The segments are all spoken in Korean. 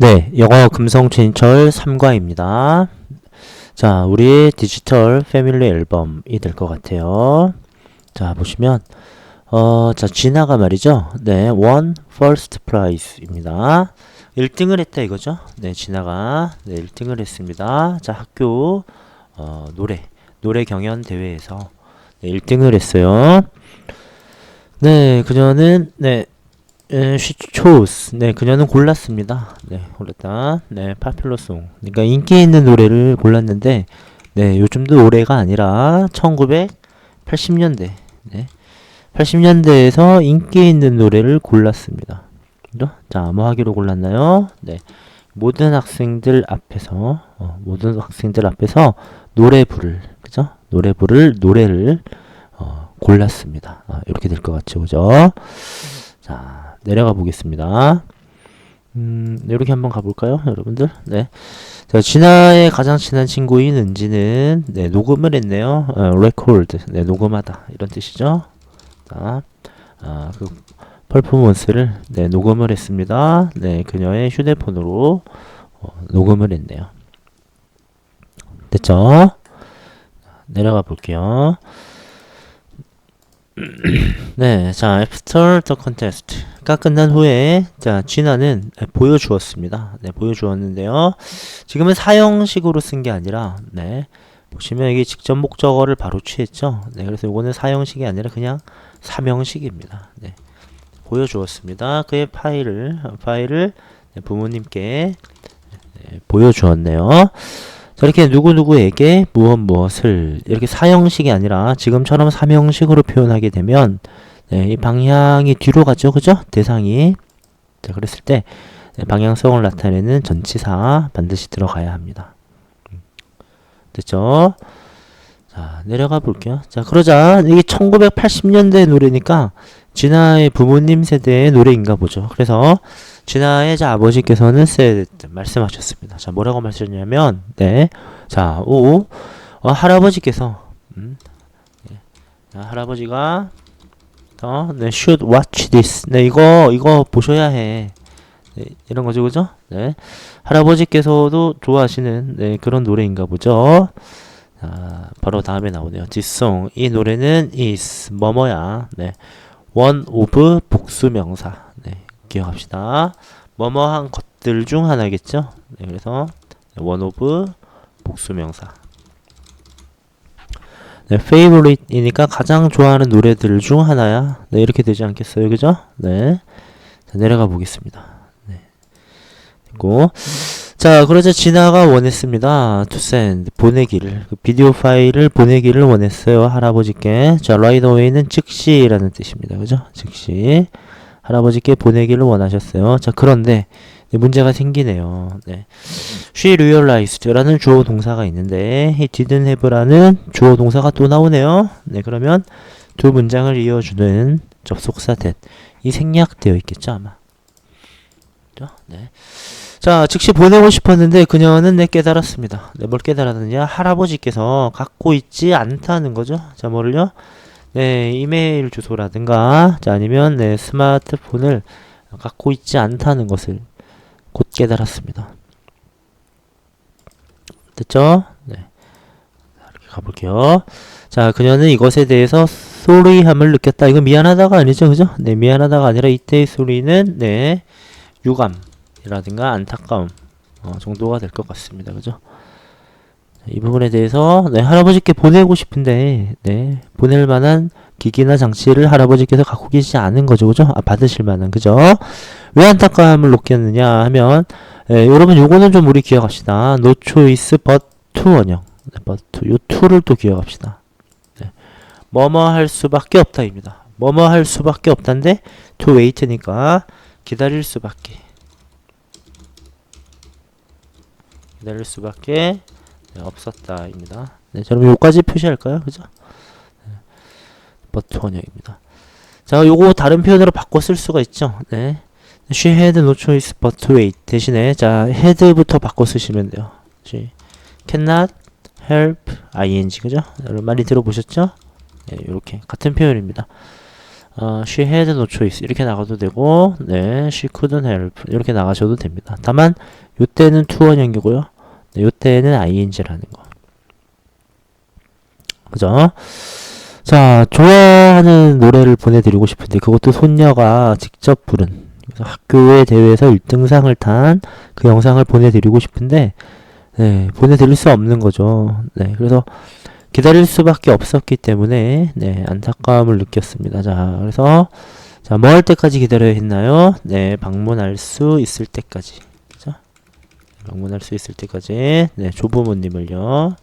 네, 영어 금성진철 3과입니다. 자, 우리 디지털 패밀리 앨범이 될 것 같아요. 자, 보시면, 어, 자, 진아가 말이죠. 네, one first prize입니다. 1등을 했다 이거죠. 네, 진아가 네, 1등을 했습니다. 자, 학교, 어, 노래, 노래 경연 대회에서 네, 1등을 했어요. 네, 그녀는, 네, 에, she chose. 네, 그녀는 골랐습니다. 네, 골랐다. 네, 파퓰러송. 그러니까 인기 있는 노래를 골랐는데, 네, 요즘도 올해가 아니라 1980년대. 네, 80년대에서 인기 있는 노래를 골랐습니다. 그죠? 자, 뭐 하기로 골랐나요? 네, 모든 학생들 앞에서, 어, 모든 학생들 앞에서 노래 부를, 그죠? 노래 부를 노래를 어, 골랐습니다. 아, 이렇게 될 것 같죠, 그죠? 자, 내려가 보겠습니다. 음, 이렇게 한번 가볼까요, 여러분들? 네. 자, 진아의 가장 친한 친구인 은지는, 네, 녹음을 했네요. 어, record. 네, 녹음하다. 이런 뜻이죠. 자, 아, 그, 퍼포먼스를, 네, 녹음을 했습니다. 네, 그녀의 휴대폰으로, 어, 녹음을 했네요. 됐죠? 내려가 볼게요. 네, 자, after the contest가 끝난 후에, 자, 진아는 보여주었습니다. 네, 보여주었는데요. 지금은 사형식으로 쓴 게 아니라, 네, 보시면 이게 직접 목적어를 바로 취했죠. 네, 그래서 이거는 사형식이 아니라 그냥 사명식입니다. 네, 보여주었습니다. 그의 파일을, 파일을 네, 부모님께 네, 보여주었네요. 자, 이렇게 누구누구에게 무엇 무엇을 이렇게 사형식이 아니라 지금처럼 삼형식으로 표현하게 되면 네, 이 방향이 뒤로 가죠. 그죠? 대상이. 자, 그랬을 때 네, 방향성을 나타내는 전치사 반드시 들어가야 합니다. 음. 됐죠? 자, 내려가 볼게요. 자, 그러자 이게 1980년대 노래니까 진아의 부모님 세대의 노래인가 보죠. 그래서 진아의 자 아버지께서는 said 말씀하셨습니다. 자 뭐라고 말씀하셨냐면 네, 자 오, 어, 할아버지께서 음, 네, 자, 할아버지가 어, 네, should watch this. 네, 이거 이거 보셔야 해. 네, 이런 거죠, 그죠? 네, 할아버지께서도 좋아하시는 네, 그런 노래인가 보죠. 자, 바로 다음에 나오네요. This song 이 노래는 is 뭐뭐야. 네, one of 복수 명사. 네, 기억합시다. 뭐뭐한 것들 중 하나겠죠. 네, 그래서 one of 복수명사. 네, favorite이니까 가장 좋아하는 노래들 중 하나야. 네, 이렇게 되지 않겠어요, 그죠? 네, 자, 내려가 보겠습니다. 네, 그리고 자, 그러자 진아가 원했습니다. to send 보내기를 그 비디오 파일을 보내기를 원했어요 할아버지께. 자, right away는 즉시 라는 뜻입니다, 그죠? 즉시. 할아버지께 보내기를 원하셨어요. 자, 그런데 네, 문제가 생기네요. 네. She realized라는 주어 동사가 있는데 he didn't have라는 주어 동사가 또 나오네요. 네, 그러면 두 문장을 이어주는 접속사 that 이 생략되어 있겠죠, 아마. 그죠? 네. 자, 즉시 보내고 싶었는데 그녀는 네 깨달았습니다. 네, 뭘 깨달았느냐? 할아버지께서 갖고 있지 않다는 거죠. 자, 뭐를요? 네, 이메일 주소라든가, 자, 아니면, 네, 스마트폰을 갖고 있지 않다는 것을 곧 깨달았습니다. 됐죠? 네. 이렇게 가볼게요. 자, 그녀는 이것에 대해서 소리함을 느꼈다. 이거 미안하다가 아니죠, 그죠? 네, 미안하다가 아니라 이때의 소리는, 네, 유감 이라든가 안타까움 어, 정도가 될 것 같습니다. 그죠? 이 부분에 대해서 네, 할아버지께 보내고 싶은데 네, 보낼 만한 기기나 장치를 할아버지께서 갖고 계시지 않은 거죠, 그죠? 아, 받으실 만한 그죠? 왜 안타까움을 느꼈느냐 하면 예, 여러분 요거는 좀 우리 기억합시다. No choice 원형. 네, but. 요 to를 또 기억합시다. 네. 뭐뭐 할 수밖에 없다입니다. 뭐뭐 할 수밖에 없다인데 to wait니까 기다릴 수밖에. 기다릴 수밖에 네, 없었다입니다. 네, 자, 그럼 요까지 표시할까요? 그죠? 네, but 원형입니다. 자, 요거 다른 표현으로 바꿔 쓸 수가 있죠. 네. She had no choice but to wait. 대신에 자, had부터 바꿔 쓰시면 돼요. She cannot help ing 그죠? 여러분 많이 들어보셨죠? 네, 요렇게 같은 표현입니다. 어, she had no choice 이렇게 나가도 되고 네, she couldn't help 이렇게 나가셔도 됩니다. 다만 요때는 투원형이고요. 네, 요때는 ing라는 거. 그죠? 자, 좋아하는 노래를 보내드리고 싶은데 그것도 손녀가 직접 부른 학교의 대회에서 1등상을 탄 그 영상을 보내드리고 싶은데 네, 보내드릴 수 없는 거죠. 네, 그래서 기다릴 수밖에 없었기 때문에 네, 안타까움을 느꼈습니다. 자, 그래서 자, 뭐 할 때까지 기다려야 했나요? 네, 방문할 수 있을 때까지. 방문할 수 있을 때까지. 네, 조부모님을요.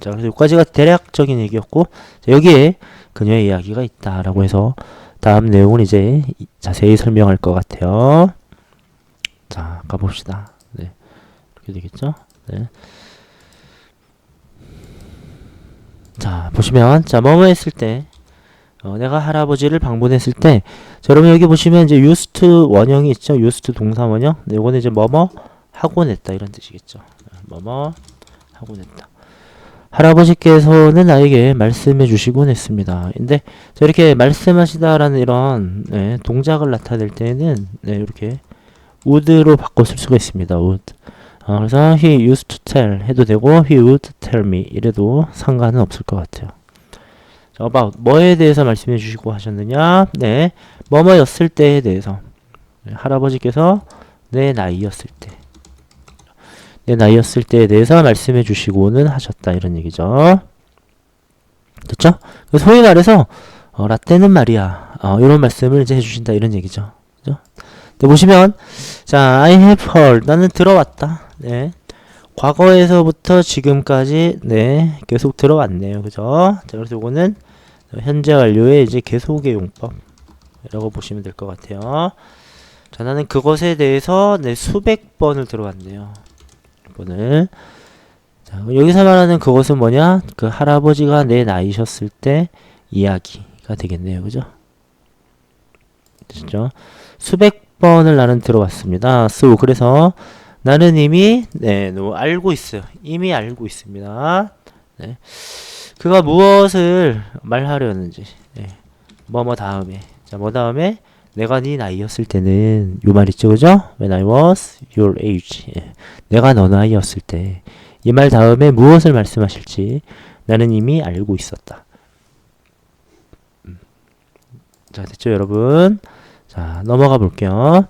자, 그래서 여기까지가 대략적인 얘기였고, 자, 여기에 그녀의 이야기가 있다라고 해서 다음 내용을 이제 이- 자세히 설명할 것 같아요. 자, 가봅시다. 네, 이렇게 되겠죠? 네. 자, 보시면, 자, 뭐뭐 했을 때, 어, 내가 할아버지를 방문했을 때, 자, 여러분 여기 보시면 이제 used 원형이 있죠? used 동사 원형. 네, 이거는 이제 뭐뭐 하고 냈다 이런 뜻이겠죠. 네, 뭐뭐 하고 냈다. 할아버지께서는 나에게 말씀해 주시곤 했습니다. 근데 자, 이렇게 말씀하시다라는 이런 네, 동작을 나타낼 때는 네, 이렇게 would로 바꿔 쓸 수가 있습니다. would. 어, 그래서 he used to tell 해도 되고 he would tell me 이래도 상관은 없을 것 같아요. 자, about 뭐에 대해서 말씀해 주시고 하셨느냐? 네, 뭐뭐였을 때에 대해서 네, 할아버지께서 내 나이였을 때, 내 나이였을 때에 대해서 말씀해 주시고는 하셨다 이런 얘기죠. 됐죠? 그래서 소위 말해서 어, 라떼는 말이야 어, 이런 말씀을 이제 해주신다 이런 얘기죠. 그죠? 네, 보시면 자, I have heard 나는 들어왔다. 네. 과거에서부터 지금까지 네 계속 들어왔네요. 그죠? 자, 그래서 이거는 현재 완료의 이제 계속의 용법이라고 보시면 될 것 같아요. 자, 나는 그것에 대해서 네 수백 번을 들어왔네요. 번을. 자, 여기서 말하는 그것은 뭐냐? 그 할아버지가 내 나이셨을 때 이야기가 되겠네요. 그죠? 그죠? 수백 번을 나는 들어왔습니다. so 그래서 나는 이미 네, 노, 알고 있어요. 이미 알고 있습니다. 네. 그가 무엇을 말하려는지. 네. 뭐뭐 다음에. 자, 뭐 다음에 내가 네 나이였을 때는 요 말 있죠. 그죠? When I was your age. 예. 내가 너 나이였을 때. 이 말 다음에 무엇을 말씀하실지 나는 이미 알고 있었다. 음. 자, 됐죠, 여러분? 자, 넘어가 볼게요.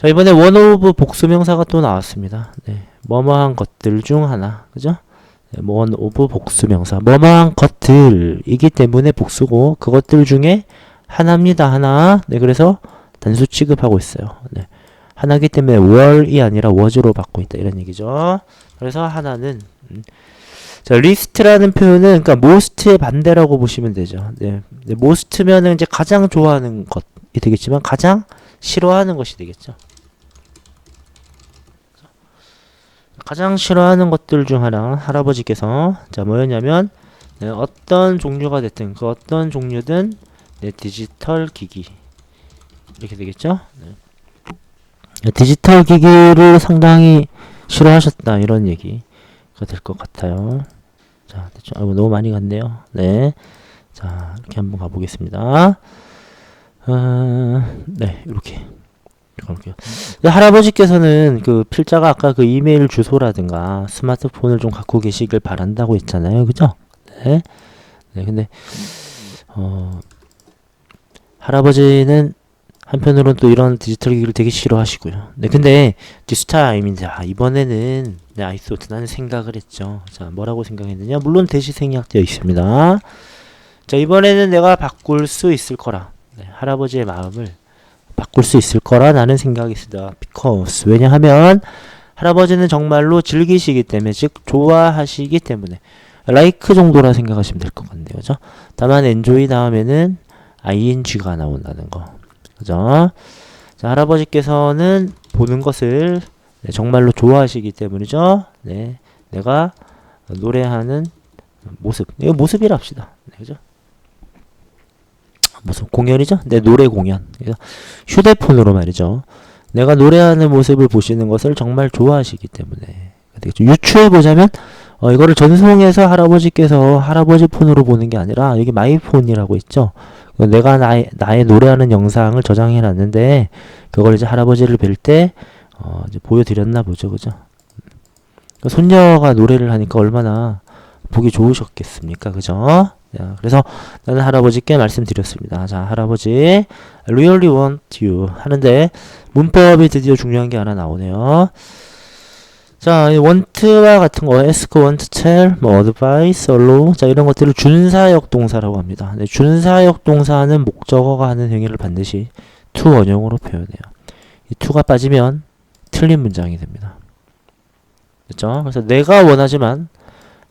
자, 이번에 원 오브 복수명사가 또 나왔습니다. 네. 뭐뭐한 것들 중 하나. 그죠? 네, 원 오브 복수명사. 뭐뭐한 것들이기 때문에 복수고 그것들 중에 하나입니다. 하나. 네, 그래서 단수 취급하고 있어요. 네. 하나기 때문에 월이 아니라 was로 받고 있다 이런 얘기죠. 그래서 하나는 음. 자, 리스트라는 표현은 그러니까 most의 반대라고 보시면 되죠. 네. 네, most면은 이제 가장 좋아하는 것이 되겠지만 가장 싫어하는 것이 되겠죠. 가장 싫어하는 것들 중 하나 할아버지께서 자 뭐였냐면 네, 어떤 종류가 됐든 그 어떤 종류든 네, 디지털 기기 이렇게 되겠죠. 네. 네, 디지털 기기를 상당히 싫어하셨다 이런 얘기가 될 것 같아요. 자, 대충 아이고 너무 많이 갔네요. 네, 자 이렇게 한번 가보겠습니다. 어, 네, 이렇게 가볼게요. 네, 할아버지께서는 그 필자가 아까 그 이메일 주소라든가 스마트폰을 좀 갖고 계시길 바란다고 했잖아요, 그죠? 네, 네, 근데 어 할아버지는 한편으로는 또 이런 디지털 기기를 되게 싫어하시고요. 네, 근데 this time인데 아, 이번에는 네, 아이소트 나는 생각을 했죠. 자, 뭐라고 생각했느냐? 물론 대시 생략되어 있습니다. 자, 이번에는 내가 바꿀 수 있을 거라. 네, 할아버지의 마음을 바꿀 수 있을 거라 나는 생각이 있습니다. because 왜냐하면 할아버지는 정말로 즐기시기 때문에 즉 좋아하시기 때문에 like 정도라 생각하시면 될 것 같네요. 그죠? 다만 enjoy 다음에는 ing가 나온다는 거. 그죠? 자, 할아버지께서는 보는 것을 네, 정말로 좋아하시기 때문이죠. 네. 내가 노래하는 모습. 이거 모습이랍시다. 네, 그죠? 무슨 공연이죠? 네, 노래 공연. 휴대폰으로 말이죠. 내가 노래하는 모습을 보시는 것을 정말 좋아하시기 때문에. 유추해 보자면 어, 이거를 전송해서 할아버지께서 할아버지 폰으로 보는 게 아니라 여기 마이폰이라고 있죠. 내가 나의, 나의 노래하는 영상을 저장해 놨는데, 그걸 이제 할아버지를 뵐 때, 어, 이제 보여드렸나 보죠. 그죠? 그 손녀가 노래를 하니까 얼마나 보기 좋으셨겠습니까? 그죠? 자, 그래서 나는 할아버지께 말씀드렸습니다. 자, 할아버지, really want you 하는데 문법이 드디어 중요한 게 하나 나오네요. 자, 이 want와 같은 거, ask, want, tell, 뭐 advice, allow, 자 이런 것들을 준사역 동사라고 합니다. 네, 준사역 동사는 목적어가 하는 행위를 반드시 to 원형으로 표현해요. 이 to가 빠지면 틀린 문장이 됩니다. 그렇죠? 그래서 내가 원하지만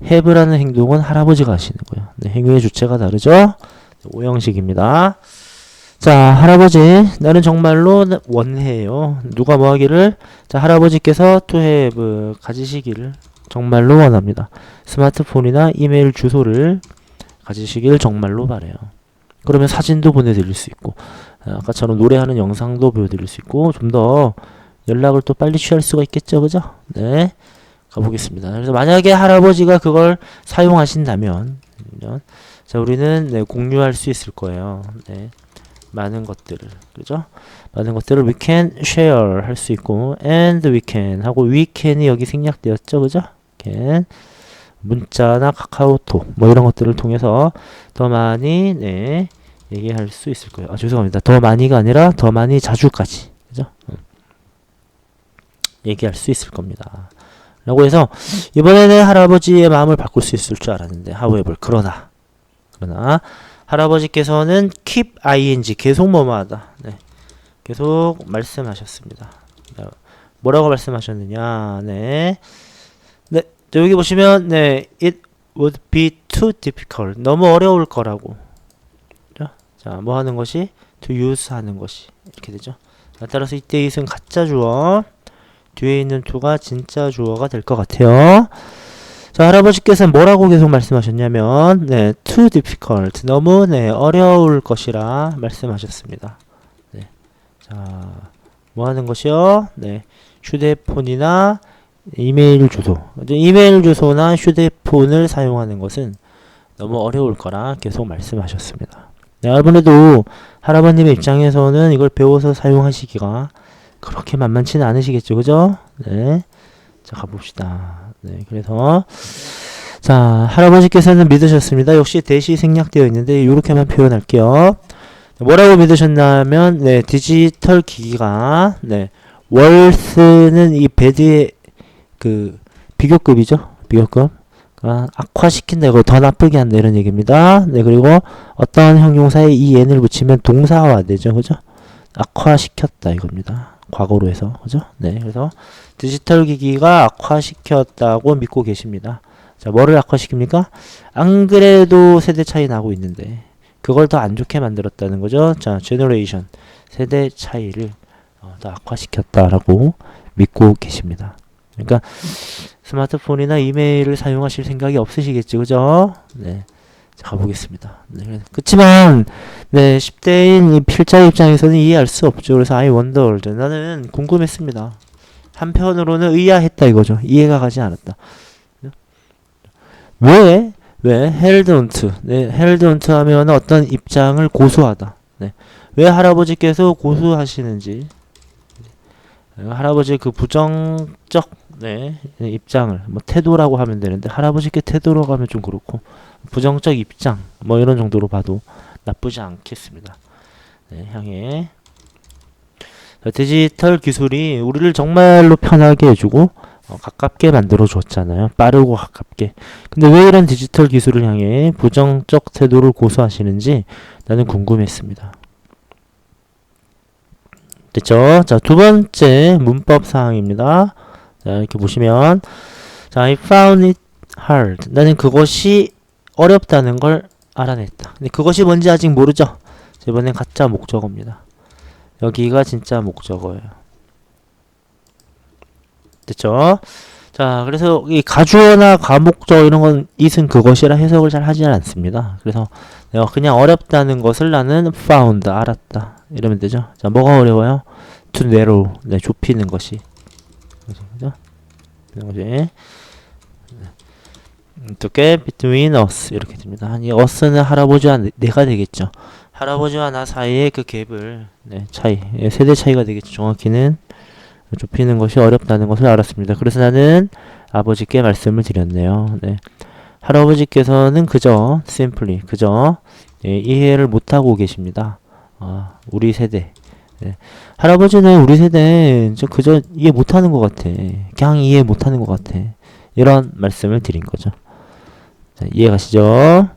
have라는 행동은 할아버지가 하시는 거예요. 네, 행위의 주체가 다르죠? 오형식입니다. 자, 할아버지, 나는 정말로 원해요. 누가 뭐 하기를? 자, 할아버지께서 to have 가지시기를 정말로 원합니다. 스마트폰이나 이메일 주소를 가지시기를 정말로 바래요. 그러면 사진도 보내드릴 수 있고, 아, 아까처럼 노래하는 영상도 보여드릴 수 있고, 좀 더 연락을 또 빨리 취할 수가 있겠죠, 그죠? 네. 가보겠습니다. 그래서 만약에 할아버지가 그걸 사용하신다면, 자, 우리는 네, 공유할 수 있을 거예요. 네. 많은 것들을 그죠? 많은 것들을 we can share 할 수 있고 and we can 하고 we can이 여기 생략되었죠, 그죠? can 문자나 카카오톡 뭐 이런 것들을 통해서 더 많이 네 얘기할 수 있을 거예요. 아 죄송합니다. 더 많이가 아니라 더 많이 자주까지 그죠? 음. 얘기할 수 있을 겁니다. 라고 해서 이번에는 할아버지의 마음을 바꿀 수 있을 줄 알았는데 however 그러나 그러나 할아버지께서는 keep ing 계속 뭐뭐하다. 네. 계속 말씀하셨습니다. 뭐라고 말씀하셨느냐? 네. 네. 여기 보시면 네, it would be too difficult. 너무 어려울 거라고. 자, 뭐 하는 것이 to use 하는 것이 이렇게 되죠. 따라서 이때 it은 가짜 주어, 뒤에 있는 to가 진짜 주어가 될 것 같아요. 자, 할아버지께서는 뭐라고 계속 말씀하셨냐면, 네, too difficult. 너무, 네, 어려울 것이라 말씀하셨습니다. 네. 자, 뭐 하는 것이요? 네, 휴대폰이나 이메일 주소. 이메일 주소나 휴대폰을 사용하는 것은 너무 어려울 거라 계속 말씀하셨습니다. 네, 여러분들도 할아버님의 입장에서는 이걸 배워서 사용하시기가 그렇게 만만치는 않으시겠죠, 그죠? 네. 자, 가봅시다. 네, 그래서 자 할아버지께서는 믿으셨습니다. 역시 대시 생략되어 있는데 이렇게만 표현할게요. 뭐라고 믿으셨냐면 네 디지털 기기가 네 월스는 이 배드의 그 비교급이죠 비교급 아, 악화시킨다 이거 더 나쁘게 한다 이런 얘기입니다. 네 그리고 어떤 형용사에 이 n을 붙이면 동사화 되죠 그죠 악화시켰다 이겁니다. 과거로 해서 그죠 네 그래서 디지털 기기가 악화시켰다고 믿고 계십니다. 자, 뭐를 악화시킵니까? 안 그래도 세대 차이 나고 있는데 그걸 더 안 좋게 만들었다는 거죠. 자, 제너레이션 세대 차이를 어, 더 악화시켰다라고 믿고 계십니다. 그러니까 스마트폰이나 이메일을 사용하실 생각이 없으시겠죠, 그죠? 네. 자, 가보겠습니다. 네. 그렇지만 네, 10대인 이 필자 입장에서는 이해할 수 없죠. 그래서 I wondered. 나는 궁금했습니다. 한편으로는 의아했다 이거죠. 이해가 가지 않았다. 왜? 왜? onto. 네, onto 하면 어떤 입장을 고수하다. 네. 왜 할아버지께서 고수하시는지. 할아버지의 그 부정적 네, 입장을 뭐 태도라고 하면 되는데 할아버지께 태도라고 하면 좀 그렇고 부정적 입장 뭐 이런 정도로 봐도 나쁘지 않겠습니다. 네, 향해 디지털 기술이 우리를 정말로 편하게 해주고 어, 가깝게 만들어 줬잖아요. 빠르고 가깝게. 근데 왜 이런 디지털 기술을 향해 부정적 태도를 고수하시는지 나는 궁금했습니다. 됐죠? 자, 두 번째 문법 사항입니다. 자, 이렇게 보시면 자, I found it hard. 나는 그것이 어렵다는 걸 알아냈다. 근데 그것이 뭔지 아직 모르죠? 이번엔 가짜 목적어입니다. 여기가 진짜 목적어예요. 됐죠? 자, 그래서 이 가주어나 가목적 이런 건 이은 그것이라 해석을 잘 하지 않습니다. 그래서 내가 그냥 어렵다는 것을 나는 found 알았다 이러면 되죠. 자, 뭐가 어려워요? to narrow 네, 좁히는 것이 그죠? 것이 to get between us 이렇게 됩니다. 이 us는 할아버지와 내가 되겠죠. 할아버지와 나 사이의 그 갭을 네, 차이 예, 세대 차이가 되겠죠. 정확히는 좁히는 것이 어렵다는 것을 알았습니다. 그래서 나는 아버지께 말씀을 드렸네요. 네. 할아버지께서는 그저 simply 그저 예, 이해를 못하고 계십니다. 아, 우리 세대. 네. 할아버지는 우리 세대 저 그저 이해 못하는 것 같아. 그냥 이해 못하는 것 같아. 이런 말씀을 드린 거죠. 자, 이해 가시죠?